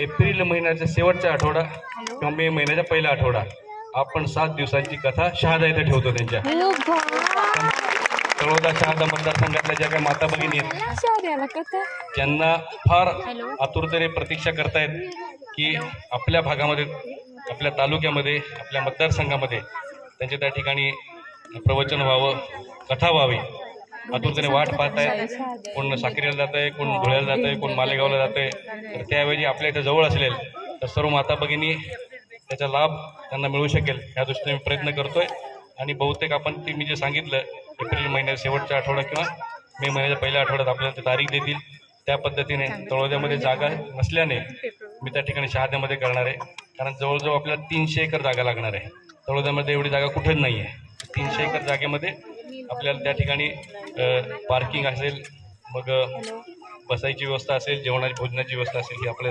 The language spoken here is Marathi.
एप्रिल महिन्याचा शेवटचा आठवडा किंवा मे महिन्याचा पहिला आठवडा. आपण सात दिवसांची कथा शहादा इथे ठेवतो त्यांच्या. तळोदा शहादा मतदारसंघातल्या ज्या काही माता भगिनी आहेत ज्यांना फार आतुरतेने प्रतीक्षा करतायत की आपल्या भागामध्ये आपल्या तालुक्यामध्ये आपल्या मतदारसंघामध्ये त्यांच्या त्या ठिकाणी प्रवचन व्हावं कथा व्हावी. आतुरतेने वाट पाहतायत कोण साक्रीला जात आहे कोण धुळ्याला जात आहे कोण मालेगावला जात आहे तर त्याऐवजी आपल्या इथं जवळ असेल तर सर्व माता भगिनी त्याचा लाभ त्यांना मिळू शकेल या दृष्टीने मी प्रयत्न करतोय. आणि बहुतेक आपण ती मी जे सांगितलं एप्रिल महिन्यात शेवटच्या आठवड्यात किंवा मे महिन्याच्या पहिल्या आठवड्यात आपल्याला ते तारीख देतील. त्या पद्धतीने तळोद्यामध्ये जागा नसल्याने मी त्या ठिकाणी शहाद्यामध्ये करणार आहे. कारण जवळजवळ आपल्याला तीनशे एकर जागा लागणार आहे. तळोद्यामध्ये एवढी जागा कुठेच नाही आहे तीनशे एकर जागेमध्ये आपल्याला त्या ठिकाणी पार्किंग असेल मग बसायची व्यवस्था असेल जेवणाची भोजनाची व्यवस्था असेल ही आपल्या